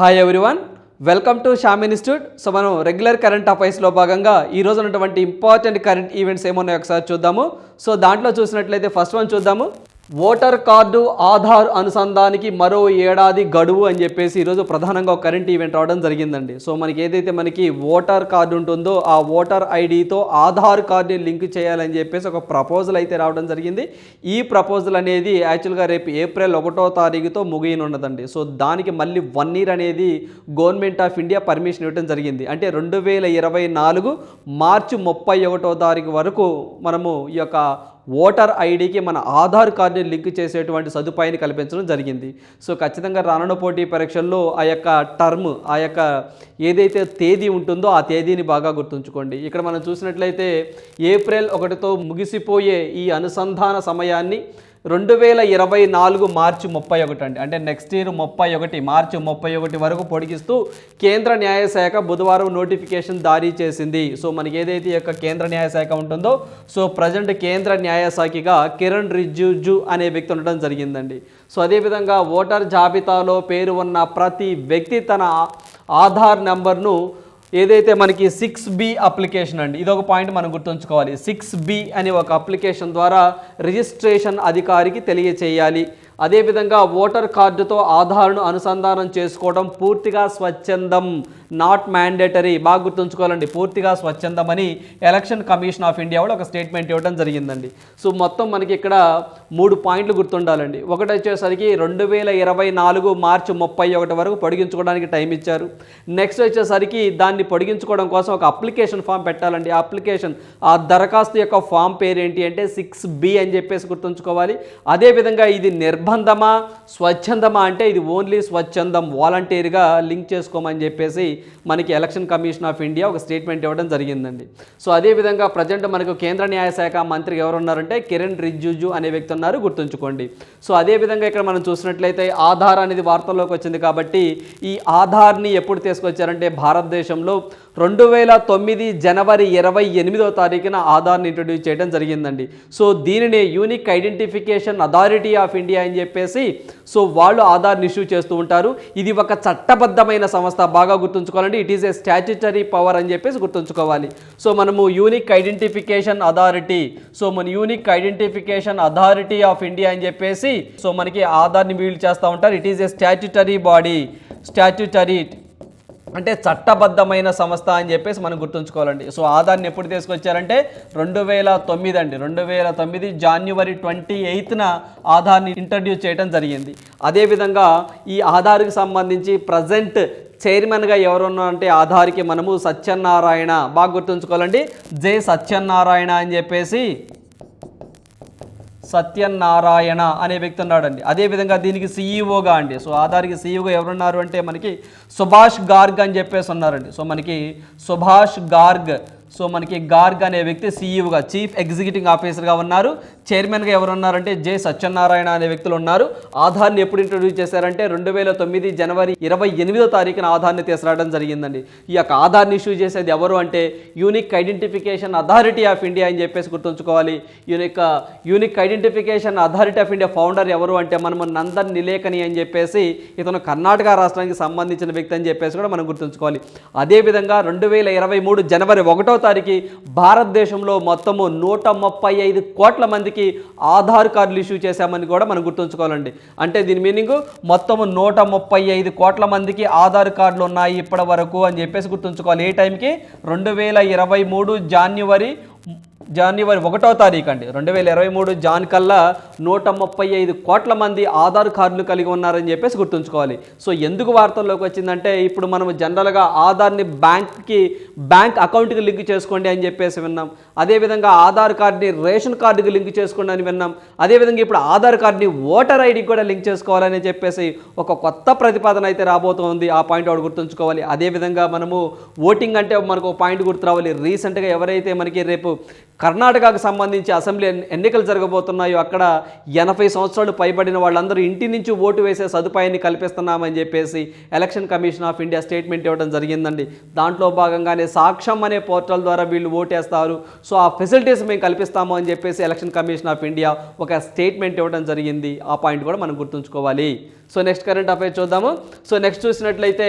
Hi everyone welcome to Sham institute so మనం regular current అఫైర్స్లో భాగంగా ఈ రోజు ఉన్నటువంటి ఇంపార్టెంట్ కరెంట్ ఈవెంట్స్ ఏమున్నాయో ఒకసారి చూద్దాము. సో దాంట్లో చూసినట్లయితే ఫస్ట్ వన్ చూద్దాము. ఓటర్ కార్డు ఆధార్ అనుసంధానికి మరో ఏడాది గడువు అని చెప్పేసి ఈరోజు ప్రధానంగా ఒక కరెంట్ ఈవెంట్ రావడం జరిగిందండి. సో మనకి ఏదైతే మనకి ఓటర్ కార్డు ఉంటుందో ఆ ఓటర్ ఐడితో ఆధార్ కార్డుని లింక్ చేయాలని చెప్పేసి ఒక ప్రపోజల్ అయితే రావడం జరిగింది. ఈ ప్రపోజల్ అనేది యాక్చువల్గా రేపు ఏప్రిల్ ఒకటో తారీఖుతో ముగియనున్నదండి. సో దానికి మళ్ళీ వన్ ఇయర్ అనేది గవర్నమెంట్ ఆఫ్ ఇండియా పర్మిషన్ ఇవ్వడం జరిగింది. అంటే రెండు వేల ఇరవై నాలుగు మార్చి ముప్పై ఒకటో తారీఖు వరకు మనము ఈ యొక్క ఓటర్ ఐడికి మన ఆధార్ కార్డుని లింక్ చేసేటువంటి సదుపాయాన్ని కల్పించడం జరిగింది. సో ఖచ్చితంగా రానున్న పోటీ పరీక్షల్లో ఆ యొక్క టర్మ్ ఆ యొక్క ఏదైతే తేదీ ఉంటుందో ఆ తేదీని బాగా గుర్తుంచుకోండి. ఇక్కడ మనం చూసినట్లయితే ఏప్రిల్ ఒకటితో ముగిసిపోయే ఈ అనుసంధాన సమయాన్ని రెండు వేల ఇరవై నాలుగు మార్చి ముప్పై ఒకటి అండి. అంటే నెక్స్ట్ ఇయర్ ముప్పై ఒకటి మార్చి ముప్పై ఒకటి వరకు పొడిగిస్తూ కేంద్ర న్యాయశాఖ బుధవారం నోటిఫికేషన్ జారీ చేసింది. సో మనకి ఏదైతే యొక్క కేంద్ర న్యాయశాఖ ఉంటుందో సో ప్రజెంట్ కేంద్ర న్యాయశాఖగా కిరణ్ రిజిజు అనే వ్యక్తి ఉండడం జరిగిందండి. సో అదేవిధంగా ఓటర్ జాబితాలో పేరు ఉన్న ప్రతి వ్యక్తి తన ఆధార్ నెంబర్ను ఏదైతే మనకి సిక్స్ బి అప్లికేషన్ అండి ఇది ఒక పాయింట్ మనం గుర్తుంచుకోవాలి. సిక్స్ బి అనే ఒక అప్లికేషన్ ద్వారా రిజిస్ట్రేషన్ అధికారికి తెలియచేయాలి. అదేవిధంగా ఓటర్ కార్డుతో ఆధార్ను అనుసంధానం చేసుకోవడం పూర్తిగా స్వచ్ఛందం నాట్ మ్యాండేటరీ బాగా గుర్తుంచుకోవాలండి పూర్తిగా స్వచ్ఛందం అని ఎలక్షన్ కమిషన్ ఆఫ్ ఇండియా వాళ్ళు ఒక స్టేట్మెంట్ ఇవ్వడం జరిగిందండి. సో మొత్తం మనకి ఇక్కడ మూడు పాయింట్లు గుర్తుండాలండి. ఒకటి వచ్చేసరికి రెండు వేల ఇరవై నాలుగు మార్చి ముప్పై ఒకటి వరకు పొడిగించుకోవడానికి టైం ఇచ్చారు. నెక్స్ట్ వచ్చేసరికి దాన్ని పొడిగించుకోవడం కోసం ఒక అప్లికేషన్ ఫామ్ పెట్టాలండి. ఆ అప్లికేషన్ ఆ దరఖాస్తు యొక్క ఫామ్ పేరు ఏంటి అంటే సిక్స్ బి అని చెప్పేసి గుర్తుంచుకోవాలి. అదేవిధంగా ఇది నిర్భ నిర్బంధమా స్వచ్ఛందమా అంటే ఇది ఓన్లీ స్వచ్ఛందం. వాలంటీర్గా లింక్ చేసుకోమని చెప్పేసి మనకి ఎలక్షన్ కమిషన్ ఆఫ్ ఇండియా ఒక స్టేట్మెంట్ ఇవ్వడం జరిగిందండి. సో అదేవిధంగా ప్రజెంట్ మనకు కేంద్ర న్యాయశాఖ మంత్రి ఎవరు ఉన్నారంటే కిరణ్ రిజిజు అనే వ్యక్తి ఉన్నారు గుర్తుంచుకోండి. సో అదేవిధంగా ఇక్కడ మనం చూసినట్లయితే ఆధార్ అనేది వార్తల్లోకి వచ్చింది కాబట్టి ఈ ఆధార్ని ఎప్పుడు తీసుకొచ్చారంటే భారతదేశంలో రెండు వేల తొమ్మిది జనవరి ఇరవై ఎనిమిదో తారీఖున ఆధార్ని ఇంట్రొడ్యూస్ చేయడం జరిగిందండి. సో దీనిని unique identification authority of India అని చెప్పేసి సో వాళ్ళు ఆధార్ని ఇష్యూ చేస్తూ ఉంటారు. ఇది ఒక చట్టబద్ధమైన సంస్థ బాగా గుర్తుంచుకోవాలండి. It is a statutory power అని చెప్పేసి గుర్తుంచుకోవాలి. సో మనము యూనిక్ ఐడెంటిఫికేషన్ అథారిటీ సో మన unique identification authority of India అని చెప్పేసి సో మనకి ఆధార్ని వీళ్ళు చేస్తూ ఉంటారు. It is a statutory body statutory అంటే చట్టబద్ధమైన సంస్థ అని చెప్పేసి మనం గుర్తుంచుకోవాలండి. సో ఆధార్ని ఎప్పుడు తీసుకొచ్చారంటే రెండు వేల తొమ్మిది అండి. రెండు వేల తొమ్మిది జాన్యువరి ట్వంటీ ఎయిత్న ఆధార్ని ఇంట్రడ్యూస్ చేయడం జరిగింది. అదేవిధంగా ఈ ఆధార్కి సంబంధించి ప్రజెంట్ చైర్మన్గా ఎవరున్నారంటే ఆధార్కి మనము సత్యనారాయణ బాగా గుర్తుంచుకోవాలండి. జే సత్యనారాయణ అని చెప్పేసి సత్యనారాయణ అనే వ్యక్తి ఉన్నాడండి. అదేవిధంగా దీనికి సీఈఓగా అండి. సో ఆధార్కి సీఈఓగా ఎవరున్నారు అంటే మనకి సుభాష్ గార్గ్ అని చెప్పేసి ఉన్నారండి. సో మనకి సుభాష్ గార్గ్ సో మనకి గార్గ్ అనే వ్యక్తి సీఈఓగా చీఫ్ ఎగ్జిక్యూటివ్ ఆఫీసర్గా ఉన్నారు. చైర్మన్గా ఎవరు ఉన్నారంటే జె సత్యనారాయణ అనే వ్యక్తులు ఉన్నారు. ఆధార్ని ఎప్పుడు ఇంట్రొడ్యూస్ చేశారంటే రెండు వేల తొమ్మిది జనవరి ఇరవై ఎనిమిదో తారీఖున ఆధార్ని తీసుకురావడం జరిగిందండి. ఈ యొక్క ఆధార్ని ఇష్యూ చేసేది ఎవరు అంటే unique identification authority of India అని చెప్పేసి గుర్తుంచుకోవాలి. Unique unique identification authority of India founder ఎవరు అంటే మనము నందన్ నిలేకని అని చెప్పేసి ఇతను కర్ణాటక రాష్ట్రానికి సంబంధించిన వ్యక్తి అని చెప్పేసి కూడా మనం గుర్తుంచుకోవాలి. అదేవిధంగా రెండు వేల ఇరవై మూడు జనవరి ఒకటో తారీఖు భారతదేశంలో మొత్తము నూట ముప్పై ఐదు కోట్ల మందికి ఆధార్ కార్డులు ఇష్యూ చేశామని కూడా మనం గుర్తుంచుకోవాలండి. అంటే దీని మీనింగ్ మొత్తము నూట ముప్పై ఐదు కోట్ల మందికి ఆధార్ కార్డులు ఉన్నాయి ఇప్పటి వరకు అని చెప్పేసి గుర్తుంచుకోవాలి. ఏ టైంకి? రెండు వేల ఇరవై మూడు జాన్యువరి జనవరి ఒకటో తారీఖు అండి రెండు వేల ఇరవై మూడు జాన్ కల్లా నూట ముప్పై ఐదు కోట్ల మంది ఆధార్ కార్డులు కలిగి ఉన్నారని చెప్పేసి గుర్తుంచుకోవాలి. సో ఎందుకు వార్తల్లోకి వచ్చిందంటే ఇప్పుడు మనం జనరల్గా ఆధార్ని బ్యాంక్కి బ్యాంక్ అకౌంట్కి లింక్ చేసుకోండి అని చెప్పేసి విన్నాం. అదేవిధంగా ఆధార్ కార్డుని రేషన్ కార్డుకి లింక్ చేసుకోండి అని విన్నాం. అదేవిధంగా ఇప్పుడు ఆధార్ కార్డుని ఓటర్ ఐడికి కూడా లింక్ చేసుకోవాలని చెప్పేసి ఒక కొత్త ప్రతిపాదన అయితే రాబోతోంది. ఆ పాయింట్ ఒకటి గుర్తుంచుకోవాలి. అదేవిధంగా మనము ఓటింగ్ అంటే మనకు ఒక పాయింట్ గుర్తు రావాలి రీసెంట్గా ఎవరైతే మనకి రేపు కర్ణాటకకు సంబంధించి అసెంబ్లీ ఎన్నికలు జరగబోతున్నాయో అక్కడ ఎనభై సంవత్సరాలు పైబడిన వాళ్ళందరూ ఇంటి నుంచి ఓటు వేసే సదుపాయాన్ని కల్పిస్తున్నామని చెప్పేసి election commission of India statement ఇవ్వడం జరిగిందండి. దాంట్లో భాగంగానే సాక్ష్యం అనే పోర్టల్ ద్వారా వీళ్ళు ఓటేస్తారు. సో ఆ ఫెసిలిటీస్ మేము కల్పిస్తాము అని చెప్పేసి ఎలక్షన్ కమిషన్ ఆఫ్ ఇండియా ఒక స్టేట్మెంట్ ఇవ్వడం జరిగింది. ఆ పాయింట్ కూడా మనం గుర్తుంచుకోవాలి. సో నెక్స్ట్ కరెంట్ అఫైర్ చూద్దాము. సో నెక్స్ట్ చూసినట్లయితే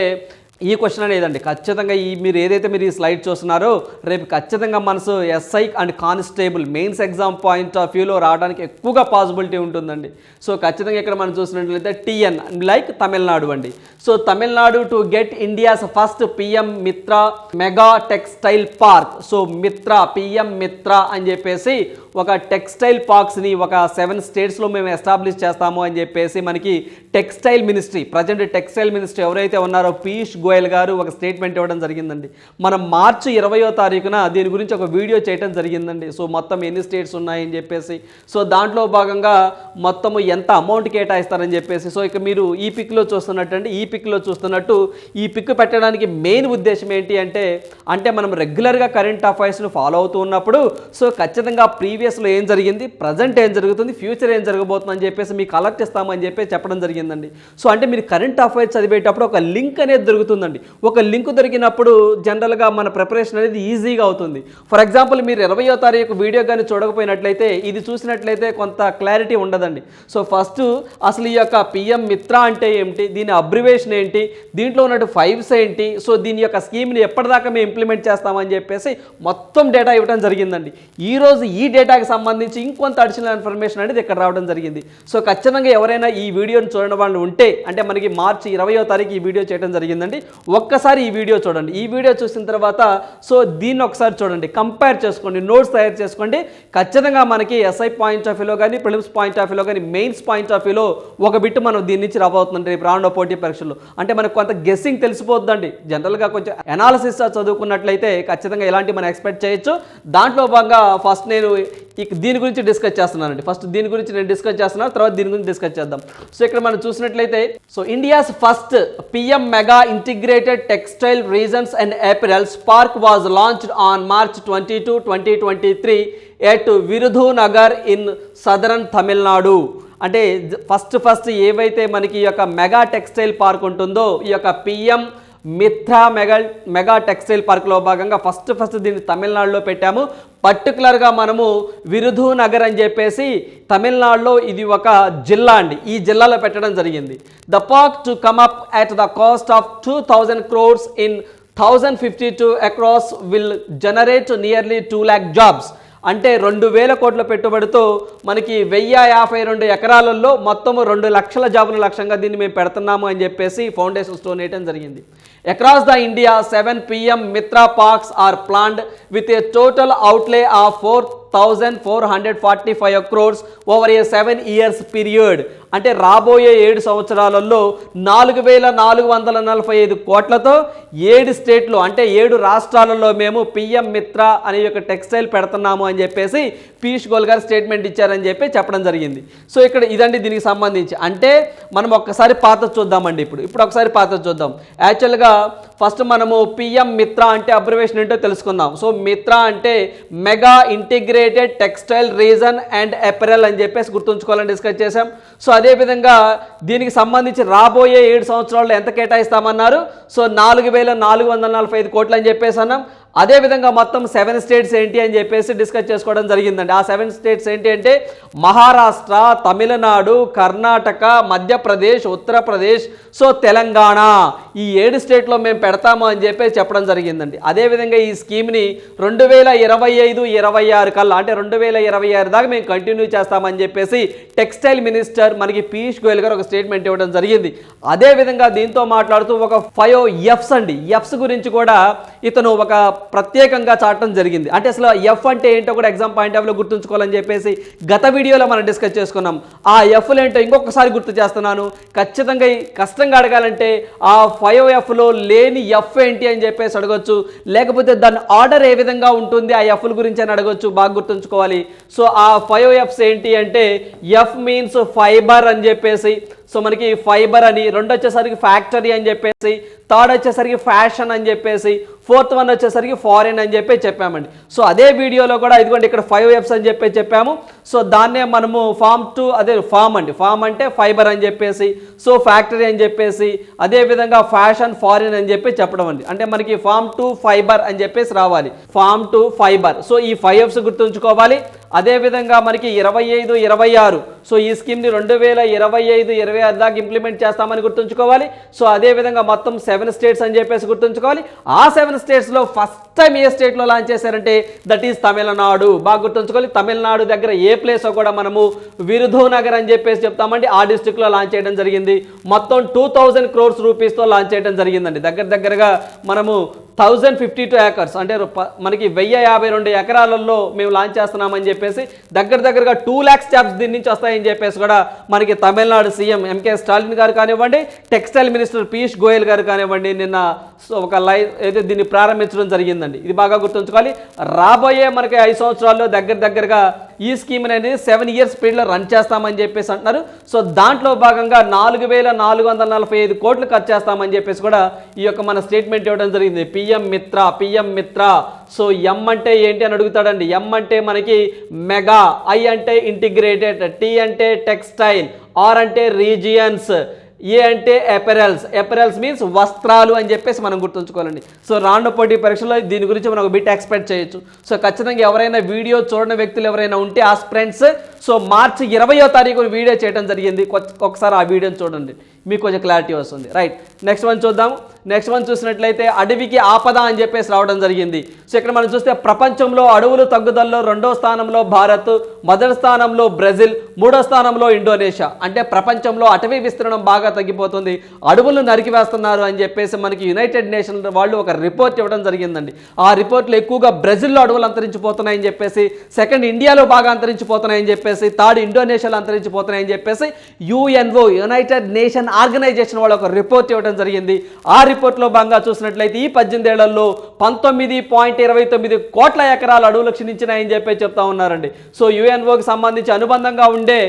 ఈ క్వశ్చన్ అనేదండి ఖచ్చితంగా ఈ మీరు ఏదైతే మీరు ఈ స్లైడ్ చూస్తున్నారో రేపు ఖచ్చితంగా మనసు SI and constable mains exam point of వ్యూలో రావడానికి ఎక్కువగా పాసిబిలిటీ ఉంటుందండి. సో ఖచ్చితంగా ఇక్కడ మనం చూసినట్లయితే టీఎన్ లైక్ తమిళనాడు అండి. So Tamil Nadu to get India's first PM Mitra mega textile park so Mitra PM Mitra అని చెప్పేసి ఒక టెక్స్టైల్ పార్క్స్ని ఒక సెవెన్ స్టేట్స్లో మేము ఎస్టాబ్లిష్ చేస్తాము అని చెప్పేసి మనకి textile ministry present textile ministry ఎవరైతే ఉన్నారో పీయూష్ గోయల్ గారు ఒక స్టేట్మెంట్ ఇవ్వడం జరిగిందండి. మనం మార్చి ఇరవయో తారీఖున దీని గురించి ఒక వీడియో చేయడం జరిగిందండి. సో మొత్తం ఎన్ని స్టేట్స్ ఉన్నాయని చెప్పేసి. సో దాంట్లో భాగంగా మొత్తము ఎంత అమౌంట్ కేటాయిస్తారని చెప్పేసి. సో ఇక మీరు ఈ పిక్లో చూస్తున్నట్టండి ఈ పిక్లో చూస్తున్నట్టు ఈ పిక్ పెట్టడానికి మెయిన్ ఉద్దేశం ఏంటి అంటే అంటే మనం రెగ్యులర్గా కరెంట్ అఫైర్స్ను ఫాలో అవుతూ ఉన్నప్పుడు సో ఖచ్చితంగా ప్రీవియస్లో ఏం జరిగింది ప్రజెంట్ ఏం జరుగుతుంది ఫ్యూచర్ ఏం జరగబోతుంది అని చెప్పేసి మీకు అలర్ట్ ఇస్తామని చెప్పి చెప్పడం జరిగిందండి. సో అంటే మీరు కరెంట్ అఫైర్స్ చదివేటప్పుడు ఒక లింక్ అనేది దొరుకుతుందండి. ఒక లింక్ దొరికినప్పుడు జనరల్గా మన ప్రిపరేషన్ అనేది ఈజీగా అవుతుంది. ఫర్ ఎగ్జాంపుల్ మీరు ఇరవయో తారీఖు వీడియో కానీ చూడకపోయినట్లయితే ఇది చూసినట్లయితే కొంత క్లారిటీ ఉండదండి. సో ఫస్ట్ అసలు ఈ యొక్క పిఎం మిత్ర అంటే ఏమిటి దీని అబ్రివేషన్ ఏంటి? దీంట్లో ఉన్నట్టు ఫైవ్స్ ఏంటి? సో దీని యొక్క స్కీమ్ని ఎప్పటిదాకా మేము ఇంప్లిమెంట్ చేస్తామని చెప్పేసి మొత్తం డేటా ఇవ్వడం జరిగిందండి. ఈ రోజు ఈ డేటాకి సంబంధించి ఇంకొంత అడిషనల్ ఇన్ఫర్మేషన్ అనేది ఇక్కడ రావడం జరిగింది. సో ఖచ్చితంగా ఎవరైనా ఈ వీడియోని చూడడం వాళ్ళు ఉంటే అంటే మనకి మార్చి ఇరవయో తారీఖు ఈ వీడియో చేయడం జరిగిందండి. ఒక్కసారి ఈ వీడియో చూడండి. ఈ వీడియో చూసిన తర్వాత సో దీన్ని ఒకసారి చూడండి. కంపేర్ చేసుకోండి. నోట్స్ తయారు చేసుకోండి. ఖచ్చితంగా మనకి ఎస్ఐ పాయింట్ ఆఫ్ వ్యూలో కానీ ప్రిలిమ్స్ పాయింట్ ఆఫ్ వ్యూలో కానీ మెయిన్స్ పాయింట్ ఆఫ్ వ్యూలో ఒక బిట్ మనం దీని నుంచి రాబోతుందండి రేపు రానున్న పోటీ పరీక్షల్లో అంటే మనకు కొంత గెస్సింగ్ తెలిసిపోతుందండి జనరల్గా కొంచెం అనాలిసిస్ చదువుకున్నట్లయితే ఖచ్చితంగా ఇలాంటి మనం ఎక్స్పెక్ట్ చేయొచ్చు. దాంట్లో భాగంగా ఫస్ట్ నేను ఇక దీని గురించి డిస్కస్ చేస్తున్నానండి. ఫస్ట్ దీని గురించి నేను డిస్కస్ చేస్తున్నాను తర్వాత దీని గురించి డిస్కస్ చేద్దాం. సో ఇక్కడ మనం చూసినట్లయితే so India's first PM mega integrated textile regions and apparel parks was launched on March twenty two twenty twenty three at Virudhunagar in southern Tamil Nadu అంటే ఫస్ట్ ఫస్ట్ ఏవైతే మనకి ఈ యొక్క మెగా టెక్స్టైల్ పార్క్ ఉంటుందో ఈ యొక్క PM Mitra mega mega textile పార్క్లో భాగంగా ఫస్ట్ ఫస్ట్ దీన్ని తమిళనాడులో పెట్టాము. పర్టికులర్గా మనము విరుధు నగర్ అని చెప్పేసి తమిళనాడులో ఇది ఒక జిల్లా అండి. ఈ జిల్లాలో పెట్టడం జరిగింది. The park to come up at the cost of two thousand crores in thousand fifty two acres will generate nearly two lakh jobs అంటే రెండు వేల కోట్ల పెట్టుబడితో మనకి వెయ్యి యాభై రెండు ఎకరాలలో మొత్తము రెండు లక్షల జాబుల లక్ష్యంగా దీన్ని మేము పెడుతున్నాము అని చెప్పేసి ఫౌండేషన్ స్టోన్ వేయటం జరిగింది. Across the India seven PM Mitra parks are planned with a total outlay of four thousand four hundred forty five crores over a seven years period అంటే రాబోయే ఏడు సంవత్సరాలలో నాలుగు వేల నాలుగు వందల నలభై ఐదు కోట్లతో ఏడు స్టేట్లు అంటే ఏడు రాష్ట్రాలలో మేము పిఎం మిత్ర అనే ఒక టెక్స్టైల్ పెడుతున్నాము అని చెప్పేసి పీయూష్ గోల్ గారు స్టేట్మెంట్ ఇచ్చారని చెప్పి చెప్పడం జరిగింది. సో ఇక్కడ ఇదండి దీనికి సంబంధించి. అంటే మనం ఒక్కసారి పాత చూద్దామండి ఇప్పుడు. ఇప్పుడు ఒకసారి పాత చూద్దాం. యాక్చువల్గా ఫస్ట్ మనము పిఎం మిత్ర అంటే అబ్రివేషన్ ఏంటో తెలుసుకుందాం. సో మిత్ర అంటే mega integrated textile region and apparel అని చెప్పేసి గుర్తుంచుకోవాలని డిస్కస్ చేసాం సో అదేవిధంగా దీనికి సంబంధించి రాబోయే ఏడు సంవత్సరాల్లో ఎంత కేటాయిస్తామన్నారు? సో నాలుగు వేల నాలుగు వందల నలభై ఐదు కోట్లు అని చెప్పేసి అన్నాం. అదేవిధంగా మొత్తం సెవెన్ స్టేట్స్ ఏంటి అని చెప్పేసి డిస్కస్ చేసుకోవడం జరిగిందండి. ఆ సెవెన్ స్టేట్స్ ఏంటి అంటే మహారాష్ట్ర తమిళనాడు కర్ణాటక మధ్యప్రదేశ్ ఉత్తరప్రదేశ్ సో తెలంగాణ. ఈ ఏడు స్టేట్లో మేము పెడతాము అని చెప్పేసి చెప్పడం జరిగిందండి. అదేవిధంగా ఈ స్కీమ్ని రెండు వేల ఇరవై ఐదు ఇరవై ఆరు కల్లా అంటే రెండు వేల ఇరవై ఆరు దాకా మేము కంటిన్యూ చేస్తామని చెప్పేసి టెక్స్టైల్ మినిస్టర్ మనకి పీయూష్ గోయల్ గారు ఒక స్టేట్మెంట్ ఇవ్వడం జరిగింది. అదేవిధంగా దీంతో మాట్లాడుతూ ఒక ఫైవ్ ఎఫ్స్ అండి. ఎఫ్స్ గురించి కూడా ఇతను ఒక ప్రత్యేకంగా చాటడం జరిగింది. అంటే అసలు ఎఫ్ అంటే ఏంటో కూడా ఎగ్జామ్ పాయింట్ ఆఫ్లో గుర్తుంచుకోవాలని చెప్పేసి గత వీడియోలో మనం డిస్కస్ చేసుకున్నాం. ఆ ఎఫ్లు ఏంటో ఇంకొకసారి గుర్తు చేస్తున్నాను. ఖచ్చితంగా ఈ కష్టంగా అడగాలంటే ఆ ఫైవ్ ఎఫ్లో లేని ఎఫ్ ఏంటి అని చెప్పేసి అడగొచ్చు. లేకపోతే దాని ఆర్డర్ ఏ విధంగా ఉంటుంది ఆ ఎఫ్ల గురించి అని అడగొచ్చు. బాగా గుర్తుంచుకోవాలి. సో ఆ ఫైవ్ ఎఫ్స్ ఏంటి అంటే ఎఫ్ మీన్స్ ఫైబర్ అని చెప్పేసి సో మనకి ఫైబర్ అని రెండు వచ్చేసరికి ఫ్యాక్టరీ అని చెప్పేసి థర్డ్ వచ్చేసరికి ఫ్యాషన్ అని చెప్పేసి ఫోర్త్ వన్ వచ్చేసరికి ఫారిన్ అని చెప్పి చెప్పామండి. సో అదే వీడియోలో కూడా ఇదిగోండి ఇక్కడ ఫైవ్ వెబ్స్ అని చెప్పి చెప్పాము. సో దాన్నే మనము ఫామ్ టు అదే ఫామ్ అండి. ఫామ్ అంటే ఫైబర్ అని చెప్పేసి సో ఫ్యాక్టరీ అని చెప్పేసి అదే విధంగా ఫ్యాషన్ ఫారిన్ అని చెప్పి చెప్పడం అండి. అంటే మనకి ఫామ్ టు ఫైబర్ అని చెప్పేసి రావాలి. Farm to fibre. సో ఈ ఫైవ్ వెబ్స్ గుర్తుంచుకోవాలి. అదే విధంగా మనకి ఇరవై ఐదు ఇరవై ఆరు సో ఈ స్కీమ్ని రెండు వేల ఇరవై ఐదు ఇరవై ఆరు దాకా ఇంప్లిమెంట్ చేస్తామని గుర్తుంచుకోవాలి. సో అదే విధంగా మొత్తం సెవెన్ స్టేట్స్ అని చెప్పేసి గుర్తుంచుకోవాలి. ఆ సెవెన్ స్టేట్స్లో ఫస్ట్ టైం ఏ స్టేట్లో లాంచ్ చేశారంటే దట్ ఈస్ తమిళనాడు. బాగా గుర్తుంచుకోవాలి. తమిళనాడు దగ్గర ఏ ప్లేస్ కూడా మనము విరుధునగర్ అని చెప్పేసి చెప్తామండి. ఆ డిస్టిక్లో లాంచ్ చేయడం జరిగింది. మొత్తం టూ థౌజండ్ క్రోర్స్ రూపీస్తో లాంచ్ చేయడం జరిగిందండి. దగ్గర దగ్గరగా మనము థౌజండ్ ఫిఫ్టీ టూ ఏకర్స్. అంటే మనకి వెయ్యి యాభై రెండు ఎకరాలలో మేము లాంచ్ చేస్తున్నామని చెప్పేసి దగ్గర దగ్గరగా టూ ల్యాక్స్ జాబ్స్ దీని నుంచి వస్తాయని చెప్పేసి కూడా మనకి తమిళనాడు సీఎం ఎంకే స్టాలిన్ గారు కానివ్వండి టెక్స్టైల్ మినిస్టర్ పీయూష్ గోయల్ గారు కానివ్వండి నిన్న సో ఒక లైవ్ అయితే దీన్ని ప్రారంభించడం జరిగిందండి. ఇది బాగా గుర్తుంచుకోవాలి. రాబోయే మనకి ఐదు సంవత్సరాల్లో దగ్గర దగ్గరగా ఈ స్కీమ్ అనేది సెవెన్ ఇయర్స్ పీరియడ్లో రన్ చేస్తామని చెప్పేసి అంటున్నారు. సో దాంట్లో భాగంగా నాలుగు వేల నాలుగు వందల నలభై ఐదు కోట్లు ఖర్చు చేస్తామని చెప్పేసి కూడా ఈ యొక్క మన స్టేట్మెంట్ ఇవ్వడం జరిగింది. PM Mitra PM Mitra. So M అంటే ఏంటి అని అడుగుతాడండి. ఎం అంటే మనకి మెగా ఐ అంటే ఇంటిగ్రేటెడ్ టీ అంటే టెక్స్టైల్ ఆర్ అంటే రీజియన్స్. ఏ అంటే ఎపెరల్స్ ఎపెరల్స్ మీన్స్ వస్త్రాలు అని చెప్పేసి మనం గుర్తుంచుకోవాలండి. సో రాను పోటీ పరీక్షలో దీని గురించి మనం ఒక బిట్ ఎక్స్పెక్ట్ చేయొచ్చు. సో ఖచ్చితంగా ఎవరైనా వీడియో చూడని వ్యక్తులు ఎవరైనా ఉంటే ఆ ఫ్రెండ్స్ సో మార్చి ఇరవయో తారీఖు వీడియో చేయడం జరిగింది. ఒకసారి ఆ వీడియోని చూడండి. మీకు కొంచెం క్లారిటీ వస్తుంది. రైట్ నెక్స్ట్ వన్ చూద్దాం. నెక్స్ట్ వన్ చూసినట్లయితే అడవికి ఆపద అని చెప్పేసి రావడం జరిగింది. సో ఇక్కడ మనం చూస్తే ప్రపంచంలో అడవులు తగ్గుదలలో రెండో స్థానంలో భారత్ మొదటి స్థానంలో బ్రెజిల్ మూడో స్థానంలో ఇండోనేషియా. అంటే ప్రపంచంలో అటవీ విస్తీర్ణం బాగా తగ్గిపోతుంది. అడవులు నరికివేస్తున్నారు అని చెప్పేసి మనకి యునైటెడ్ నేషన్ వాళ్ళు ఒక రిపోర్ట్ ఇవ్వడం జరిగిందండి. ఆ రిపోర్ట్లో ఎక్కువగా బ్రెజిల్లో అడవులు అంతరించిపోతున్నాయని చెప్పేసి సెకండ్ ఇండియాలో బాగా అంతరించిపోతున్నాయని చెప్పేసి థర్డ్ ఇండోనేషియాలో అంతరించిపోతున్నాయని చెప్పేసి యుఎన్ఓ యునైటెడ్ నేషన్ ఆర్గనైజేషన్ వాళ్ళు ఒక రిపోర్ట్ ఇవ్వడం జరిగింది. ఆ రిపోర్ట్లో భాగంగా చూసినట్లయితే ఈ పద్దెనిమిది ఏళ్ళలో పంతొమ్మిది పాయింట్ ఇరవై తొమ్మిది కోట్ల ఎకరాలు అడవులు క్షీణించినాయని చెప్పి చెప్తా ఉన్నారండి. సో యుఎన్ఓకి సంబంధించి అనుబంధంగా ఉండే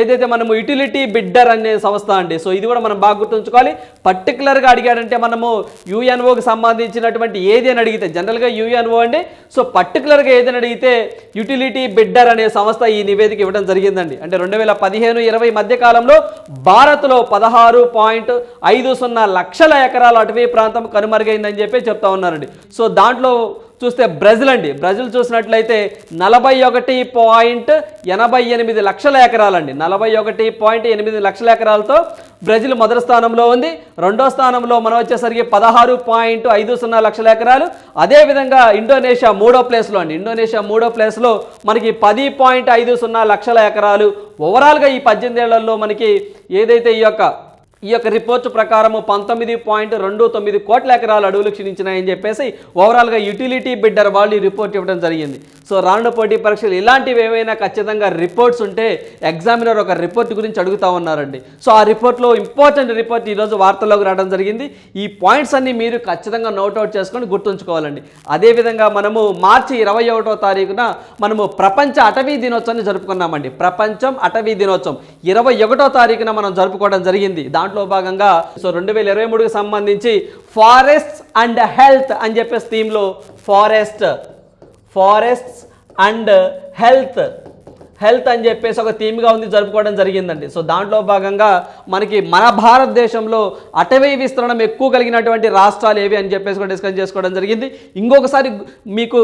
ఏదైతే మనము యుటిలిటీ బిడ్డర్ అనే సంస్థ అండి సో ఇది కూడా మనం బాగా గుర్తుంచుకోవాలి. పర్టికులర్గా అడిగాడంటే మనము యుఎన్ఓకి సంబంధించినటువంటి ఏది అని అడిగితే జనరల్గా యుఎన్ఓ అండి. సో పర్టికులర్గా ఏదని అడిగితే యుటిలిటీ బిడ్డర్ అనే సంస్థ ఈ నివేదిక ఇవ్వడం జరిగిందండి. అంటే రెండు వేల పదిహేను ఇరవై మధ్య కాలంలో భారత్లో పదహారు పాయింట్ ఐదు సున్నా లక్షల ఎకరాల అటవీ ప్రాంతం కనుమరుగైందని చెప్పి చెప్తా ఉన్నారండి. సో దాంట్లో చూస్తే బ్రెజిల్ అండి. బ్రెజిల్ చూసినట్లయితే నలభై ఒకటి పాయింట్ ఎనభై ఎనిమిది లక్షల ఎకరాలండి. నలభై ఒకటి పాయింట్ ఎనిమిది లక్షల ఎకరాలతో బ్రెజిల్ మొదటి స్థానంలో ఉంది. రెండో స్థానంలో మనం వచ్చేసరికి పదహారు పాయింట్ ఐదు సున్నా లక్షల ఎకరాలు. అదేవిధంగా ఇండోనేషియా మూడో ప్లేస్లో అండి. ఇండోనేషియా మూడో ప్లేస్లో మనకి పది పాయింట్ ఐదు సున్నా లక్షల ఎకరాలు. ఓవరాల్గా ఈ పద్దెనిమిది ఏళ్ళలో మనకి ఏదైతే ఈ యొక్క ఈ యొక్క రిపోర్ట్ ప్రకారం పంతొమ్మిది పాయింట్ రెండు తొమ్మిది కోట్ల ఎకరాలు అడవులు క్షీణించినాయని చెప్పేసి ఓవరాల్గా యుటిలిటీ బిడ్డర్ వాళ్ళు రిపోర్ట్ ఇవ్వడం జరిగింది. సో రానున్న పోటీ పరీక్షలు ఇలాంటివి ఏవైనా ఖచ్చితంగా రిపోర్ట్స్ ఉంటే ఎగ్జామినర్ ఒక రిపోర్ట్ గురించి అడుగుతా ఉన్నారండి. సో ఆ రిపోర్ట్లో ఇంపార్టెంట్ రిపోర్ట్ ఈరోజు వార్తల్లోకి రావడం జరిగింది. ఈ పాయింట్స్ అన్ని మీరు ఖచ్చితంగా నోట్అవుట్ చేసుకొని గుర్తుంచుకోవాలండి. అదేవిధంగా మనము మార్చి ఇరవై ఒకటో తారీఖున మనము ప్రపంచ అటవీ దినోత్సవాన్ని జరుపుకున్నామండి. ప్రపంచం అటవీ దినోత్సవం. ఇరవై ఒకటో తారీఖున మనం జరుపుకోవడం జరిగింది. దాంట్లో భాగంగా సో రెండు వేల ఇరవై మూడుకి సంబంధించి ఫారెస్ట్ అండ్ హెల్త్ అని చెప్పేసి థీమ్లో forest forests and health health అని చెప్పేసి ఒక థీమ్గా ఉంది జరుపుకోవడం జరిగిందండి. సో దాంట్లో భాగంగా మనకి మన భారతదేశంలో అటవీ విస్తరణం ఎక్కువ కలిగినటువంటి రాష్ట్రాలు ఏవి అని చెప్పేసి కూడా డిస్కస్ చేసుకోవడం జరిగింది. ఇంకొకసారి మీకు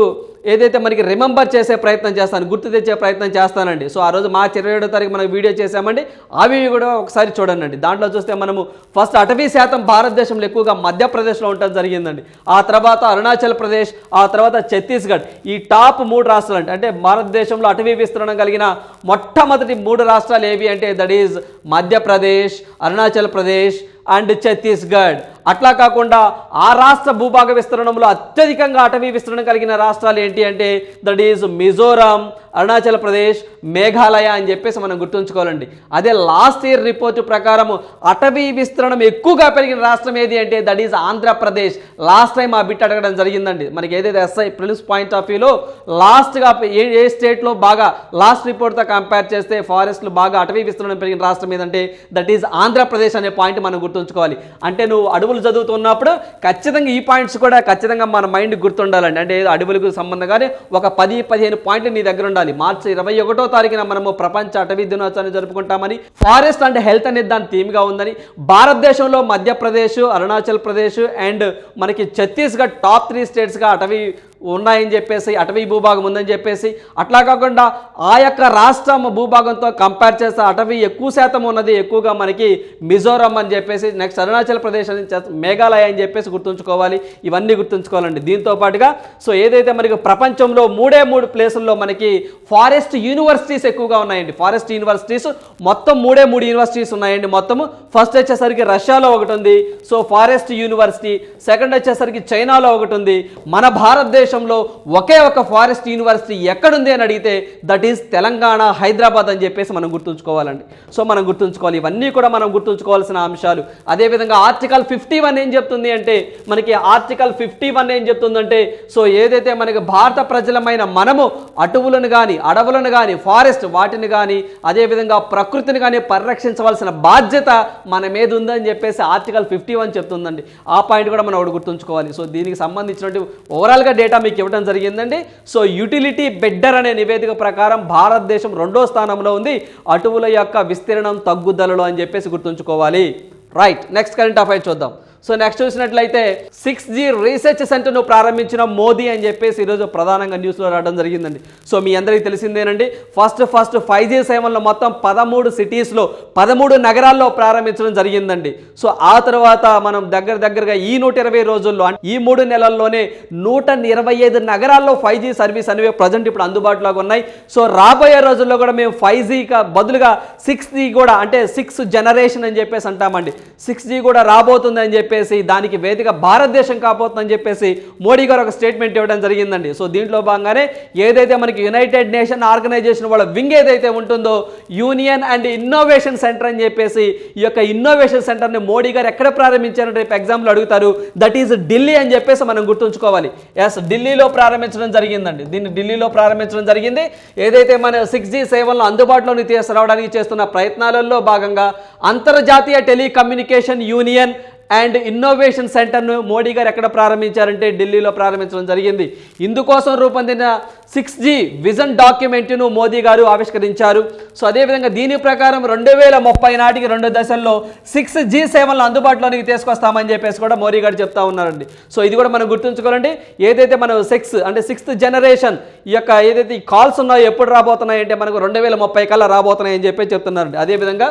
ఏదైతే మనకి రిమెంబర్ చేసే ప్రయత్నం చేస్తాను గుర్తు తెచ్చే ప్రయత్నం చేస్తానండి. సో ఆ రోజు మార్చి ఇరవై ఏడో తారీఖు మనం వీడియో చేసామండి అవి కూడా ఒకసారి చూడండి దాంట్లో చూస్తే మనము ఫస్ట్ అటవీ శాతం భారతదేశంలో ఎక్కువగా మధ్యప్రదేశ్లో ఉండటం జరిగిందండి. ఆ తర్వాత అరుణాచల్ ప్రదేశ్ ఆ తర్వాత ఛత్తీస్గఢ్ ఈ టాప్ మూడు రాష్ట్రాలు అంటే అంటే భారతదేశంలో అటవీ విస్తరణం కలిగిన మొట్టమొదటి మూడు రాష్ట్రాలు ఏవి అంటే that is Madhya Pradesh Arunachal Pradesh and Chhattisgarh. అట్లా కాకుండా ఆ రాష్ట్ర భూభాగ విస్తరణంలో అత్యధికంగా అటవీ విస్తరణ కలిగిన రాష్ట్రాలు ఏంటి అంటే దట్ ఈజ్ మిజోరాం అరుణాచల్ ప్రదేశ్ మేఘాలయ అని చెప్పేసి మనం గుర్తుంచుకోవాలండి. అదే లాస్ట్ ఇయర్ రిపోర్టు ప్రకారం అటవీ విస్తరణం ఎక్కువగా పెరిగిన రాష్ట్రం ఏది అంటే that is Andhra Pradesh last time ఆ బిట్ అడగడం జరిగిందండి. మనకి ఏదైతే ఎస్ఐ ప్రిలిమ్స్ పాయింట్ ఆఫ్ వ్యూలో లాస్ట్గా ఏ ఏ స్టేట్లో బాగా లాస్ట్ రిపోర్ట్తో కంపేర్ చేస్తే ఫారెస్ట్లు బాగా అటవీ విస్తరణం పెరిగిన రాష్ట్రం ఏదంటే దట్ ఈజ్ ఆంధ్రప్రదేశ్ అనే పాయింట్ మనం గుర్తు గుర్తుంచుకోవాలి అంటే నువ్వు అడవులు చదువుతున్నప్పుడు ఖచ్చితంగా ఈ పాయింట్స్ కూడా ఖచ్చితంగా మన మైండ్ గుర్తుండాలండి. అంటే ఏదో అడవులకు సంబంధంగానే ఒక పది పదిహేను పాయింట్లు నీ దగ్గర ఉండాలి. మార్చి ఇరవై ఒకటో తారీఖున మనము ప్రపంచ అటవీ దినోత్సవాన్ని జరుపుకుంటామని ఫారెస్ట్ అండ్ హెల్త్ అనేది దాని థీమ్గా ఉందని భారతదేశంలో మధ్యప్రదేశ్ అరుణాచల్ ప్రదేశ్ అండ్ మనకి ఛత్తీస్గఢ్ టాప్ త్రీ స్టేట్స్గా అటవీ ఉన్నాయని చెప్పేసి అటవీ భూభాగం ఉందని చెప్పేసి అట్లా కాకుండా ఆ యొక్క రాష్ట్రం భూభాగంతో కంపేర్ చేస్తే అటవీ ఎక్కువ శాతం ఉన్నది ఎక్కువగా మనకి మిజోరం అని చెప్పేసి నెక్స్ట్ అరుణాచల్ ప్రదేశ్ అని మేఘాలయ అని చెప్పేసి గుర్తుంచుకోవాలి. ఇవన్నీ గుర్తుంచుకోవాలండి. దీంతో పాటుగా సో ఏదైతే మనకి ప్రపంచంలో మూడే మూడు ప్లేసుల్లో మనకి ఫారెస్ట్ యూనివర్సిటీస్ ఎక్కువగా ఉన్నాయండి. ఫారెస్ట్ యూనివర్సిటీస్ మొత్తం మూడే మూడు యూనివర్సిటీస్ ఉన్నాయండి. మొత్తము ఫస్ట్ వచ్చేసరికి రష్యాలో ఒకటి ఉంది. సో ఫారెస్ట్ యూనివర్సిటీ సెకండ్ వచ్చేసరికి చైనాలో ఒకటి ఉంది. మన భారతదేశంలో ఒకే ఒక ఫారెస్ట్ యూనివర్సిటీ ఎక్కడుంది అని అడిగితే దట్ ఈస్ తెలంగాణ హైదరాబాద్ అని చెప్పేసి మనం గుర్తుంచుకోవాలండి. సో మనం గుర్తుంచుకోవాలి. ఇవన్నీ కూడా మనం గుర్తుంచుకోవాల్సిన అంశాలు. అదేవిధంగా ఆర్టికల్ ఫిఫ్టీ వన్ ఏం చెప్తుంది అంటే మనకి ఆర్టికల్ ఫిఫ్టీ వన్ ఏం చెప్తుందంటే సో ఏదైతే మనకి భారత ప్రజలమైన మనము అటవులను కానీ అడవులను కానీ ఫారెస్ట్ వాటిని కానీ అదేవిధంగా ప్రకృతిని కానీ పరిరక్షించవలసిన బాధ్యత మన మీద ఉందని చెప్పేసి ఆర్టికల్ ఫిఫ్టీ వన్ చెప్తుందండి. ఆ పాయింట్ కూడా మనం ఒకటి గుర్తుంచుకోవాలి. సో దీనికి సంబంధించినటువంటి ఓవరాల్గా డేటా మీకు ఇవ్వడం జరిగిందండి. సో యూటిలిటీ బెడ్డర్ అనే నివేదిక ప్రకారం భారతదేశం రెండో స్థానంలో ఉంది. అటువుల యొక్క విస్తీర్ణం తగ్గుదలలో అని చెప్పేసి గుర్తుంచుకోవాలి. రైట్ నెక్స్ట్ కరెంట్ అఫైర్ చూద్దాం. సో నెక్స్ట్ చూసినట్లయితే సిక్స్ జీ రీసెర్చ్ సెంటర్ను ప్రారంభించిన మోదీ అని చెప్పేసి ఈరోజు ప్రధానంగా న్యూస్లో రావడం జరిగిందండి. సో మీ అందరికీ తెలిసిందేనండి. ఫస్ట్ ఫస్ట్ ఫైవ్ జీ సేవలను మొత్తం పదమూడు సిటీస్లో పదమూడు నగరాల్లో ప్రారంభించడం జరిగిందండి. సో ఆ తర్వాత మనం దగ్గర దగ్గరగా ఈ నూట ఇరవై రోజుల్లో ఈ మూడు నెలల్లోనే నూట ఇరవై ఐదు నగరాల్లో ఫైవ్ జీ సర్వీస్ అనేవి ప్రజెంట్ ఇప్పుడు అందుబాటులోకి ఉన్నాయి. సో రాబోయే రోజుల్లో కూడా మేము ఫైవ్ జీగా బదులుగా సిక్స్ జీ కూడా అంటే సిక్స్ జనరేషన్ అని చెప్పేసి అంటామండి. సిక్స్ జీ కూడా రాబోతుంది అని చెప్పేసి దానికి వేదిక భారతదేశం కాబోతుందని చెప్పేసి మోడీ గారు ఒక స్టేట్మెంట్ ఇవ్వడం జరిగిందండి. సో దీంట్లో భాగంగానే ఏదైతే మనకి యునైటెడ్ నేషన్ ఆర్గనైజేషన్ వాళ్ళ వింగ్ ఏదైతే ఉంటుందో యూనియన్ అండ్ ఇన్నోవేషన్ సెంటర్ అని చెప్పేసి ఈ యొక్క ఇన్నోవేషన్ సెంటర్ని మోడీ గారు ఎక్కడ ప్రారంభించారని రేపు ఎగ్జామ్లో అడుగుతారు దట్ ఈజ్ ఢిల్లీ అని చెప్పేసి మనం గుర్తుంచుకోవాలి. ఎస్ ఢిల్లీలో ప్రారంభించడం జరిగిందండి. దీన్ని ఢిల్లీలో ప్రారంభించడం జరిగింది. ఏదైతే మన సిక్స్ జీ సేవలను అందుబాటులోని తీసుకురావడానికి చేస్తున్న ప్రయత్నాలలో భాగంగా అంతర్జాతీయ టెలికమ్యూనికేషన్ యూనియన్ అండ్ ఇన్నోవేషన్ సెంటర్ను మోడీ గారు ఎక్కడ ప్రారంభించారంటే ఢిల్లీలో ప్రారంభించడం జరిగింది. ఇందుకోసం రూపొందిన సిక్స్ జీ విజన్ డాక్యుమెంట్ను మోదీ గారు ఆవిష్కరించారు. సో అదేవిధంగా దీని ప్రకారం రెండు వేల ముప్పై నాటికి రెండు దశల్లో సిక్స్ జీ సేవలను అందుబాటులోనికి తీసుకొస్తామని చెప్పేసి కూడా మోడీ గారు చెప్తా ఉన్నారండి. సో ఇది కూడా మనం గుర్తుంచుకోవాలండి. ఏదైతే మనం సిక్స్ అంటే సిక్స్త్ జనరేషన్ ఈ యొక్క ఏదైతే కాల్స్ ఉన్నాయో ఎప్పుడు రాబోతున్నాయి అంటే మనకు రెండు వేల ముప్పై కల్లా రాబోతున్నాయని చెప్పి చెప్తున్నారండి. అదేవిధంగా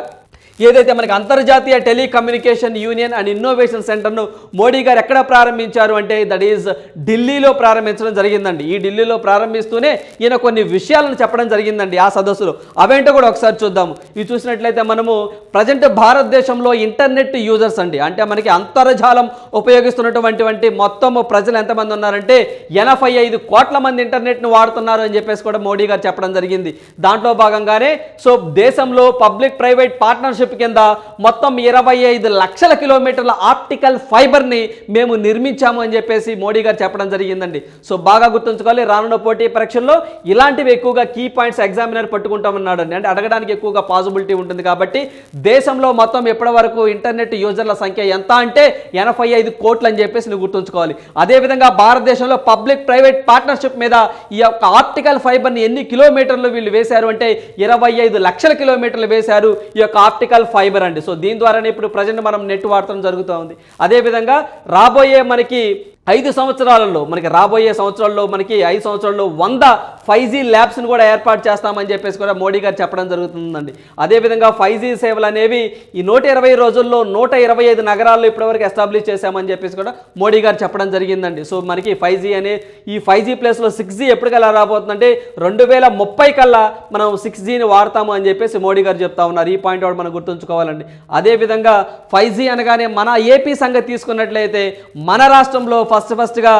ఏదైతే మనకి అంతర్జాతీయ టెలికమ్యూనికేషన్ యూనియన్ అండ్ ఇన్నోవేషన్ సెంటర్ను మోడీ గారు ఎక్కడ ప్రారంభించారు అంటే దట్ ఈజ్ ఢిల్లీలో ప్రారంభించడం జరిగిందండి. ఈ ఢిల్లీలో ప్రారంభిస్తూనే ఈయన కొన్ని విషయాలను చెప్పడం జరిగిందండి ఆ సదస్సులో. అవేంటో కూడా ఒకసారి చూద్దాము. ఇవి చూసినట్లయితే మనము ప్రజెంట్ భారతదేశంలో ఇంటర్నెట్ యూజర్స్ అండి. అంటే మనకి అంతర్జాలం ఉపయోగిస్తున్నటువంటి మొత్తం ప్రజలు ఎంతమంది ఉన్నారంటే ఎనభై ఐదు కోట్ల మంది ఇంటర్నెట్ను వాడుతున్నారు అని చెప్పేసి కూడా మోడీ గారు చెప్పడం జరిగింది. దాంట్లో భాగంగానే సో దేశంలో పబ్లిక్ ప్రైవేట్ పార్ట్నర్షిప్ కింద మొత్తం ఇరవై ఐదు లక్షల కిలోమీటర్ల ఆప్టికల్ ఫైబర్ని మేము నిర్మించాము అని చెప్పేసి మోడీ గారు చెప్పడం జరిగిందండి. సో బాగా గుర్తుంచుకోవాలి రానున్న పోటీ పరీక్షల్లో ఇలాంటివి ఎక్కువగా కీ పాయింట్స్ ఎగ్జామినర్ పట్టుకుంటామన్నాడు అంటే అడగడానికి ఎక్కువగా పాసిబిలిటీ ఉంటుంది కాబట్టి దేశంలో మొత్తం ఇప్పటి వరకు ఇంటర్నెట్ యూజర్ల సంఖ్య ఎంత అంటే ఎనభై ఐదు కోట్లు అని చెప్పేసి నువ్వు గుర్తుంచుకోవాలి. అదేవిధంగా భారతదేశంలో పబ్లిక్ ప్రైవేట్ పార్ట్నర్షిప్ మీద ఈ యొక్క ఆప్టికల్ ఫైబర్ని ఎన్ని కిలోమీటర్లు వీళ్ళు వేశారు అంటే ఇరవై ఐదు లక్షల కిలోమీటర్లు వేశారు. ఈ యొక్క ఆప్టికల్ ఫైబర్ అండి. సో దీని ద్వారానే ఇప్పుడు ప్రజెంట్ మనం నెట్ వాడటం జరుగుతూ ఉంది. అదేవిధంగా రాబోయే మనకి ఐదు సంవత్సరాలలో మనకి రాబోయే సంవత్సరాల్లో మనకి ఐదు సంవత్సరాల్లో వంద ఫైవ్ జీ ల్యాబ్స్ని కూడా ఏర్పాటు చేస్తామని చెప్పేసి కూడా మోడీ గారు చెప్పడం జరుగుతుందండి. అదేవిధంగా ఫైవ్ జీ సేవలు అనేవి ఈ నూట ఇరవై రోజుల్లో నూట ఇరవై ఐదు నగరాల్లో ఇప్పటివరకు ఎస్టాబ్లిష్ చేశామని చెప్పేసి కూడా మోడీ గారు చెప్పడం జరిగిందండి. సో మనకి ఫైవ్ జీ అనే ఈ ఫైవ్ జీ ప్లేస్లో సిక్స్ జీ ఎప్పటికల్లా రాబోతుందంటే రెండు వేల ముప్పై కల్లా మనం సిక్స్ జీని వాడతాము అని చెప్పేసి మోడీ గారు చెప్తా ఉన్నారు. ఈ పాయింట్ కూడా మనం గుర్తుంచుకోవాలండి. అదేవిధంగా ఫైవ్ జీ అనగానే మన ఏపీ సంగతి తీసుకున్నట్లయితే మన రాష్ట్రంలో ఫస్ట్ ఫస్ట్గా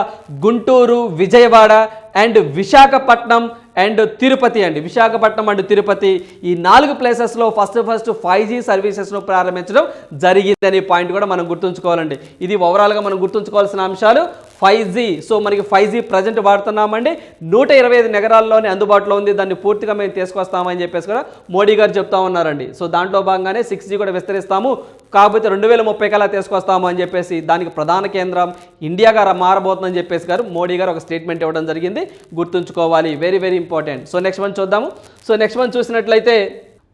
గుంటూరు విజయవాడ అండ్ విశాఖపట్నం అండ్ తిరుపతి అండి. విశాఖపట్నం అండ్ తిరుపతి ఈ నాలుగు ప్లేసెస్లో ఫస్ట్ ఫస్ట్ ఫైవ్ జీ సర్వీసెస్ను ప్రారంభించడం జరిగిందనే పాయింట్ కూడా మనం గుర్తుంచుకోవాలండి. ఇది ఓవరాల్గా మనం గుర్తుంచుకోవాల్సిన అంశాలు. ఫైవ్ జీ సో మనకి ఫైవ్ జీ ప్రజెంట్ వాడుతున్నామండి. నూట ఇరవై ఐదు నగరాల్లోనే అందుబాటులో ఉంది. దాన్ని పూర్తిగా మేము తీసుకొస్తామని చెప్పేసి కూడా మోడీ గారు చెప్తా ఉన్నారండి. సో దాంట్లో భాగంగానే సిక్స్ జీ కూడా విస్తరిస్తాము. కాకపోతే రెండు వేల ముప్పై కల్లా తీసుకొస్తాము అని చెప్పేసి దానికి ప్రధాన కేంద్రం ఇండియాగా రా- మారబోతుందని చెప్పేసి గారు మోడీ గారు ఒక స్టేట్మెంట్ ఇవ్వడం జరిగింది. గుర్తుంచుకోవాలి. Very very important. So next one చూద్దాము. సో నెక్స్ట్ వన్ చూసినట్లయితే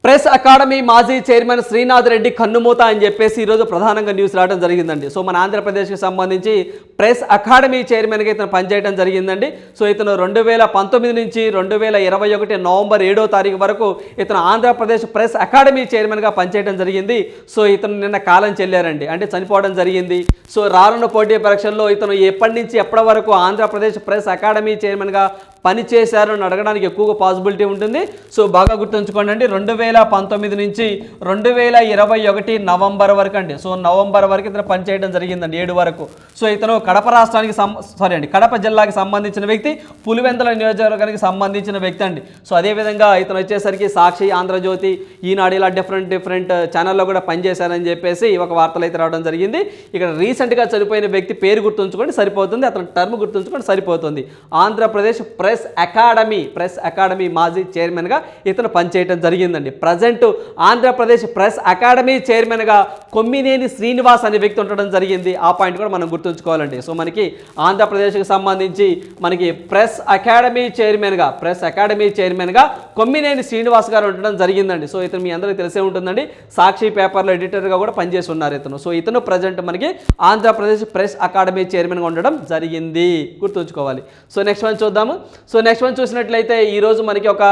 ప్రెస్ అకాడమీ మాజీ చైర్మన్ శ్రీనాథ్ రెడ్డి కన్నుమూత అని చెప్పేసి ఈరోజు ప్రధానంగా న్యూస్ రావడం జరిగిందండి. సో మన ఆంధ్రప్రదేశ్కి సంబంధించి ప్రెస్ అకాడమీ చైర్మన్గా ఇతను పనిచేయడం జరిగిందండి. సో ఇతను రెండు వేల పంతొమ్మిది నుంచి రెండు వేల ఇరవై ఒకటి నవంబర్ ఏడో తారీఖు వరకు ఇతను ఆంధ్రప్రదేశ్ ప్రెస్ అకాడమీ చైర్మన్గా పనిచేయడం జరిగింది. సో ఇతను నిన్న కాలం చెల్లారండి. అంటే చనిపోవడం జరిగింది. సో రానున్న పోటీ పరీక్షల్లో ఇతను ఎప్పటి నుంచి ఎప్పటి వరకు ఆంధ్రప్రదేశ్ ప్రెస్ అకాడమీ చైర్మన్గా పనిచేశారు అని అడగడానికి ఎక్కువగా పాసిబిలిటీ ఉంటుంది. సో బాగా గుర్తుంచుకోండి అండి రెండు వేల పంతొమ్మిది నుంచి రెండు వేల ఇరవై ఒకటి నవంబర్ వరకు అండి. సో నవంబర్ వరకు ఇతను పనిచేయడం జరిగిందండి ఏడు వరకు. సో ఇతను కడప రాష్ట్రానికి సం సారీ అండి కడప జిల్లాకి సంబంధించిన వ్యక్తి పులివెందుల నియోజకవర్గానికి సంబంధించిన వ్యక్తి అండి. సో అదేవిధంగా ఇతను వచ్చేసరికి సాక్షి ఆంధ్రజ్యోతి ఈనాడు ఇలా డిఫరెంట్ డిఫరెంట్ ఛానల్లో కూడా పనిచేశారని చెప్పేసి ఒక వార్తలు అయితే రావడం జరిగింది. ఇక్కడ రీసెంట్గా చనిపోయిన వ్యక్తి పేరు గుర్తుంచుకోండి సరిపోతుంది. అతని టర్మ్ గుర్తుంచుకోండి సరిపోతుంది. Andhra Pradesh press press academy press academy మాజీ చైర్మన్గా ఇతను పనిచేయడం జరిగిందండి. ప్రజెంట్ ఆంధ్రప్రదేశ్ ప్రెస్ అకాడమీ చైర్మన్గా కొమ్మినేని శ్రీనివాస్ అనే వ్యక్తి ఉండడం జరిగింది. ఆ పాయింట్ కూడా మనం గుర్తుంచుకోవాలండి. సో మనకి ఆంధ్రప్రదేశ్కి సంబంధించి మనకి ప్రెస్ అకాడమీ చైర్మన్గా ప్రెస్ అకాడమీ చైర్మన్గా కొమ్మినేని శ్రీనివాస్ గారు ఉండడం జరిగిందండి. సో ఇతను మీ అందరికీ తెలిసే ఉంటుందండి. సాక్షి పేపర్లో ఎడిటర్గా కూడా పనిచేసి ఉన్నారు ఇతను. సో ఇతను ప్రజెంట్ మనకి ఆంధ్రప్రదేశ్ ప్రెస్ అకాడమీ చైర్మన్గా ఉండడం జరిగింది. గుర్తుంచుకోవాలి. సో నెక్స్ట్ మనం చూద్దాము. సో నెక్స్ట్ వన్ చూసినట్లయితే ఈరోజు మనకి ఒక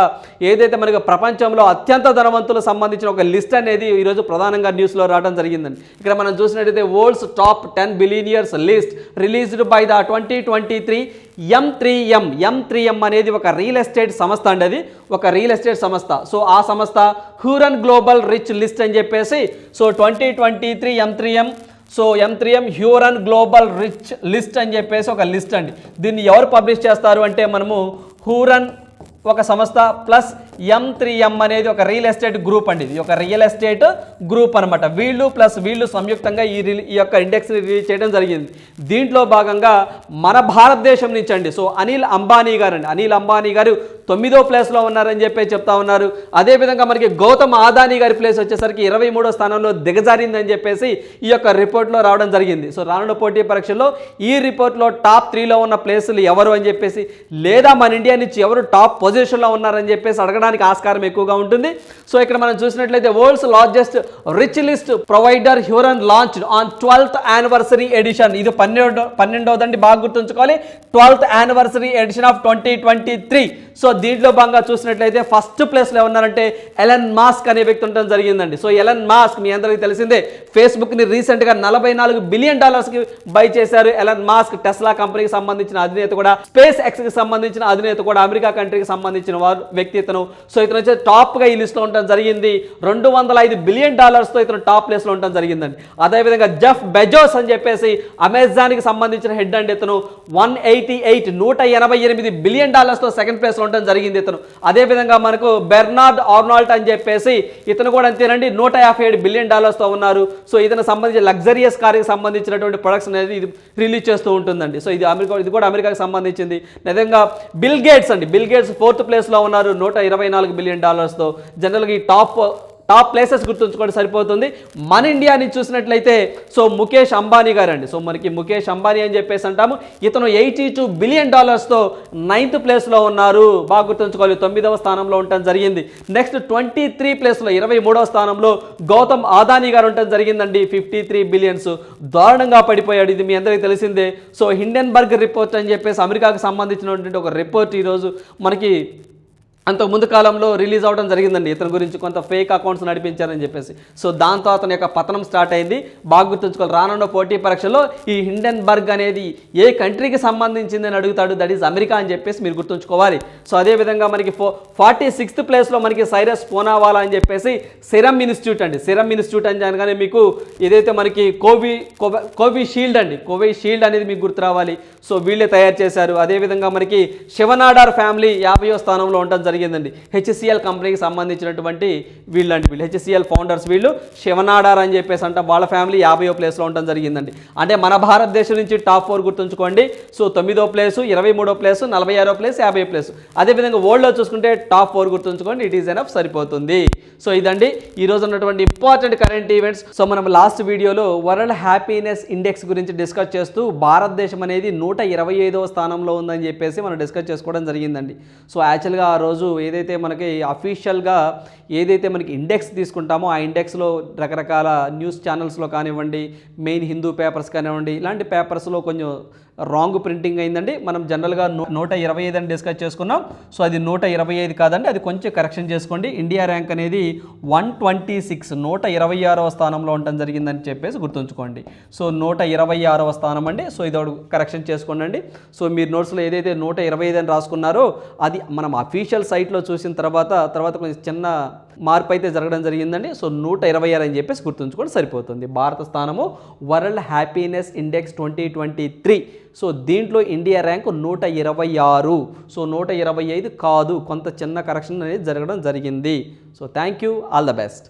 ఏదైతే మనకి ప్రపంచంలో అత్యంత ధనవంతులకు సంబంధించిన ఒక లిస్ట్ అనేది ఈరోజు ప్రధానంగా న్యూస్లో రావడం జరిగిందండి. ఇక్కడ మనం చూసినట్లయితే world's top ten billionaires list released by the twenty twenty three M three M M three M అనేది ఒక రియల్ ఎస్టేట్ సంస్థ అండి అది. ఒక రియల్ ఎస్టేట్ సంస్థ. సో ఆ సంస్థ హ్యూరన్ గ్లోబల్ రిచ్ లిస్ట్ అని చెప్పేసి so twenty twenty three M three M so M three M Hurun global rich list అని చెప్పేసి ఒక లిస్ట్ అండి. దీన్ని ఎవరు పబ్లిష్ చేస్తారు అంటే మనము హూరన్ ఒక సంస్థ ప్లస్ ఎం త్రీ ఎం అనేది ఒక రియల్ ఎస్టేట్ గ్రూప్ అండి. ఇది ఒక రియల్ ఎస్టేట్ గ్రూప్ అనమాట వీళ్ళు ప్లస్ వీళ్ళు సంయుక్తంగా ఈ రిలీ ఈ యొక్క ఇండెక్స్ని రిలీజ్ చేయడం జరిగింది. దీంట్లో భాగంగా మన భారతదేశం నుంచి అండి. సో అనిల్ అంబానీ గారు అండి అనిల్ అంబానీ గారు తొమ్మిదో ప్లేస్లో ఉన్నారని చెప్పి చెప్తా ఉన్నారు. అదేవిధంగా మనకి గౌతమ్ ఆదానీ గారి ప్లేస్ వచ్చేసరికి ఇరవై మూడో స్థానంలో దిగజారిందని చెప్పేసి ఈ యొక్క రిపోర్ట్లో రావడం జరిగింది. సో రానున్న పోటీ పరీక్షల్లో ఈ రిపోర్ట్లో టాప్ త్రీలో ఉన్న ప్లేసులు ఎవరు అని చెప్పేసి లేదా మన ఇండియా నుంచి ఎవరు టాప్ పొజిషన్లో ఉన్నారని చెప్పేసి అడగడం అడగడానికి ఆస్కారం ఎక్కువగా ఉంటుంది. సో ఇక్కడ మనం చూసినట్లయితే world's largest rich list provider Hurun launch on twelfth anniversary edition. ఇది పన్నెండో పన్నెండవదండి బాగా గుర్తుంచుకోవాలి. Twelfth anniversary edition of twenty twenty three. So దీంట్లో భాగంగా చూసినట్లయితే ఫస్ట్ ప్లేస్లో ఉన్నారంటే ఎలన్ మాస్క్ అనే వ్యక్తి ఉండడం జరిగిందండి. సో ఎలన్ మాస్క్ మీ అందరికీ తెలిసిందే ఫేస్బుక్ని రీసెంట్గా నలభై నాలుగు బిలియన్ డాలర్స్కి బై చేశారు ఎలన్ మాస్క్. టెస్లా కంపెనీకి సంబంధించిన అధినేత కూడా స్పేస్ ఎక్స్కి సంబంధించిన అధినేత కూడా అమెరికా కంట్రీకి సంబంధించిన వారు వ్యక్తి ఇతను. సో ఇతను వచ్చి టాప్గా ఈ లిస్ట్లో ఉండడం జరిగింది. రెండు వందల ఐదు బిలియన్ డాలర్స్తో ఇతను టాప్ ప్లేస్లో ఉండడం జరిగిందండి. అదేవిధంగా జెఫ్ బెజోస్ అని చెప్పేసి అమెజాన్కి సంబంధించిన హెడ్ అండి ఇతను. వన్ ఎయిటీ ఎయిట్ నూట ఎనభై ఎనిమిది బిలియన్ డాలర్స్తో సెకండ్ ప్లేస్లో ఉండడం జరిగింది ఇతను. అదేవిధంగా మనకు బెర్నార్డ్ ఆర్నాల్ట్ అని చెప్పేసి ఇతను కూడా అంతేనండి నూట యాభై ఏడు బిలియన్ డాలర్స్తో ఉన్నారు. సో ఇతను సంబంధించిన లగ్జరియస్ కార్కి సంబంధించినటువంటి ప్రొడక్ట్స్ అనేది ఇది రిలీజ్ చేస్తూ ఉంటుందండి. సో ఇది అమెరికా ఇది కూడా అమెరికాకి సంబంధించింది. నిజంగా బిల్ గేట్స్ అండి బిల్ గేట్స్ ఫోర్త్ ప్లేస్లో ఉన్నారు నూట ఇరవై నాలుగు బిలియన్ డాలర్స్తో జనరల్గా ఈ టాప్ టాప్ ప్లేసెస్ గుర్తుంచుకోవడం సరిపోతుంది. మన ఇండియాని చూసినట్లయితే సో ముఖేష్ అంబానీ గారు అండి సో మనకి ముఖేష్ అంబానీ అని చెప్పేసి అంటాము. ఇతను ఎయిటీ టూ బిలియన్ డాలర్స్తో నైన్త్ ప్లేస్లో ఉన్నారు. బాగా గుర్తుంచుకోవాలి తొమ్మిదవ స్థానంలో ఉండటం జరిగింది. నెక్స్ట్ ట్వంటీ త్రీ ప్లేస్లో ఇరవై మూడవ స్థానంలో గౌతమ్ ఆదానీ గారు ఉండటం జరిగిందండి. Fifty three billions. దారుణంగా పడిపోయాడు ఇది మీ అందరికీ తెలిసిందే. సో హిండెన్బర్గ్ రిపోర్ట్ అని చెప్పేసి అమెరికాకు సంబంధించినటువంటి ఒక రిపోర్ట్ ఈరోజు మనకి అంతకు ముందు కాలంలో రిలీజ్ అవడం జరిగిందండి. ఇతని గురించి కొంత ఫేక్ అకౌంట్స్ నడిపించారని చెప్పేసి. సో దాంతో అతని యొక్క పతనం స్టార్ట్ అయింది. బాగా గుర్తుంచుకోవాలి రానున్న పోటీ పరీక్షలో ఈ హిండెన్బర్గ్ అనేది ఏ కంట్రీకి సంబంధించింది అని అడుగుతాడు? దట్ ఈస్ అమెరికా అని చెప్పేసి మీరు గుర్తుంచుకోవాలి. సో అదేవిధంగా మనకి ఫో ఫార్టీ సిక్స్త్ ప్లేస్లో మనకి సైరస్ పోనావాలా అని చెప్పేసి సిరమ్ ఇన్స్టిట్యూట్ అండి. సిరమ్ ఇన్స్టిట్యూట్ అని అనగానే మీకు ఏదైతే మనకి కోవి కోవ- కోవిషీల్డ్ అండి. కోవిషీల్డ్ అనేది మీకు గుర్తు రావాలి. సో వీళ్ళే తయారు చేశారు. అదేవిధంగా మనకి శివనాడార్ ఫ్యామిలీ యాభయో స్థానంలో ఉండడం జరిగిందండి. హెచ్సిఎల్ కంపెనీకి సంబంధించినటువంటి వీళ్ళండి వీళ్ళు. హెచ్సిఎల్ ఫౌండర్స్ వీళ్ళు శివనాడార్ అని చెప్పేసి అంట. వాళ్ళ ఫ్యామిలీ యాభైో ప్లేస్లో ఉండడం జరిగిందండి. అంటే మన భారతదేశం నుంచి టాప్ ఫోర్ గుర్తుంచుకోండి. సో తొమ్మిదో ప్లేసు ఇరవై మూడో ప్లేసు నలభై ఆరో ప్లేస్ యాభై ప్లేస్. అదేవిధంగా వరల్డ్లో చూసుకుంటే టాప్ ఫోర్ గుర్తుంచుకోండి. ఇట్ ఈస్ ఎనఫ్ సరిపోతుంది. సో ఇదండి. ఈ రోజు ఉన్నటువంటి ఇంపార్టెంట్ కరెంట్ ఈవెంట్స్. సో మనం లాస్ట్ వీడియోలో వరల్డ్ హ్యాపీనెస్ ఇండెక్స్ గురించి డిస్కస్ చేస్తూ భారతదేశం అనేది నూట ఇరవై ఐదవ స్థానంలో ఉందని చెప్పేసి మనం డిస్కస్ చేసుకోవడం జరిగిందండి. సో యాక్చువల్గా ఆ రోజు ఏదైతే మనకి అఫీషియల్గా ఏదైతే మనకి ఇండెక్స్ తీసుకుంటామో ఆ ఇండెక్స్లో రకరకాల న్యూస్ ఛానల్స్లో కానివ్వండి మెయిన్ హిందూ పేపర్స్ కానివ్వండి ఇలాంటి పేపర్స్లో కొంచెం రాంగ్ ప్రింటింగ్ అయిందండి. మనం జనరల్గా నూట ఇరవై ఐదు అని డిస్కస్ చేసుకున్నాం. సో అది నూట ఇరవై ఐదు కాదండి. అది కొంచెం కరెక్షన్ చేసుకోండి. ఇండియా ర్యాంక్ అనేది వన్ ట్వంటీ సిక్స్ నూట ఇరవై ఆరవ స్థానంలో ఉండటం జరిగిందని చెప్పేసి గుర్తుంచుకోండి. సో నూట ఇరవై ఆరవ స్థానం అండి. సో ఇది ఒకటి కరెక్షన్ చేసుకోండి సో మీరు నోట్స్లో ఏదైతే నూట ఇరవై ఐదు అని రాసుకున్నారో అది మనం అఫీషియల్ సైట్లో చూసిన తర్వాత తర్వాత కొంచెం చిన్న మార్పు అయితే జరగడం జరిగిందండి. సో నూట ఇరవై ఆరు అని చెప్పేసి గుర్తుంచుకోండి. సరిపోతుంది. భారత స్థానము world happiness index twenty twenty three. So దీంట్లో ఇండియా ర్యాంక్ నూట ఇరవై ఆరు. సో నూట ఇరవై ఐదు కాదు కొంత చిన్న కరెక్షన్ అనేది జరగడం జరిగింది. So thank you all the best